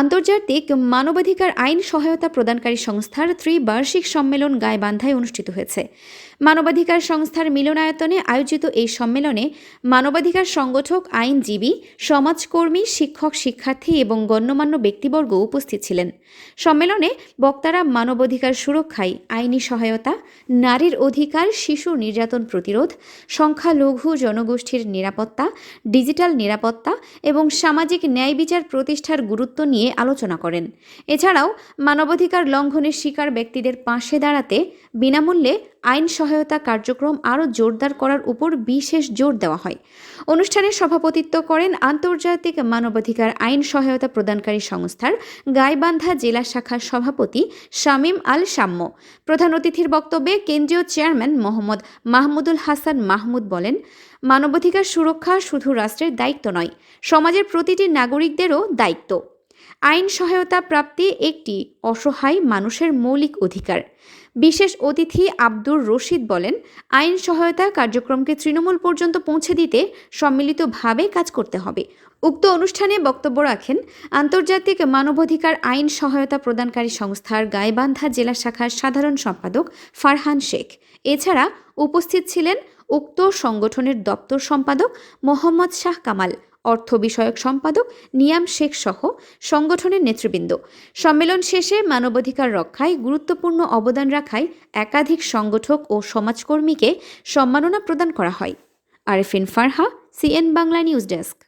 আন্তর্জাতিক মানবাধিকার আইন সহায়তা প্রদানকারী সংস্থার ত্রিবার্ষিক সম্মেলন গাইবান্ধায় অনুষ্ঠিত হয়েছে। মানবাধিকার সংস্থার মিলনায়তনে আয়োজিত এই সম্মেলনে মানবাধিকার সংগঠক, আইনজীবী, সমাজকর্মী, শিক্ষক, শিক্ষার্থী এবং গণ্যমান্য ব্যক্তিবর্গ উপস্থিত ছিলেন। সম্মেলনে বক্তারা মানবাধিকার সুরক্ষায়, আইনি সহায়তা, নারীর অধিকার, শিশু নির্যাতন প্রতিরোধ, সংখ্যালঘু জনগোষ্ঠীর নিরাপত্তা, ডিজিটাল নিরাপত্তা এবং সামাজিক ন্যায় বিচার প্রতিষ্ঠার গুরুত্ব নিয়ে আলোচনা করেন। এছাড়াও মানবাধিকার লঙ্ঘনের শিকার ব্যক্তিদের পাশে দাঁড়াতে বিনামূল্যে আইন সহায়তা কার্যক্রম আরও জোরদার করার উপর বিশেষ জোর দেওয়া হয়। অনুষ্ঠানে সভাপতিত্ব করেন আন্তর্জাতিক মানবাধিকার আইন সহায়তা প্রদানকারী সংস্থার গাইবান্ধা জেলা শাখার সভাপতি শামীম আল সাম্য প্রধান অতিথির বক্তব্যে কেন্দ্রীয় চেয়ারম্যান মোহাম্মদ মাহমুদুল হাসান মাহমুদ বলেন, মানবাধিকার সুরক্ষা শুধু রাষ্ট্রের দায়িত্ব নয়, সমাজের প্রতিটি নাগরিকদেরও দায়িত্ব। আইন সহায়তা প্রাপ্তি একটি অসহায় মানুষের মৌলিক অধিকার। বিশেষ অতিথি আব্দুর রশিদ বলেন, আইন সহায়তা কার্যক্রমকে তৃণমূল পর্যন্ত পৌঁছে দিতে সম্মিলিতভাবে কাজ করতে হবে। উক্ত অনুষ্ঠানে বক্তব্য রাখেন, আন্তর্জাতিক মানবাধিকার আইন সহায়তা প্রদানকারী সংস্থার গাইবান্ধা জেলা শাখার সাধারণ সম্পাদক ফারহান শেখ। এছাড়া উপস্থিত ছিলেন উক্ত সংগঠনের দপ্তর সম্পাদক মোহাম্মদ শাহ কামাল অর্থ বিষয়ক সম্পাদক নিয়াম শেখ সহ সংগঠনের নেতৃবৃন্দ। সম্মেলন শেষে মানবাধিকার রক্ষায় গুরুত্বপূর্ণ অবদান রাখায় একাধিক সংগঠক ও সমাজকর্মীকে সম্মাননা প্রদান করা হয়। Arefin Farha, CN Bangla news desk.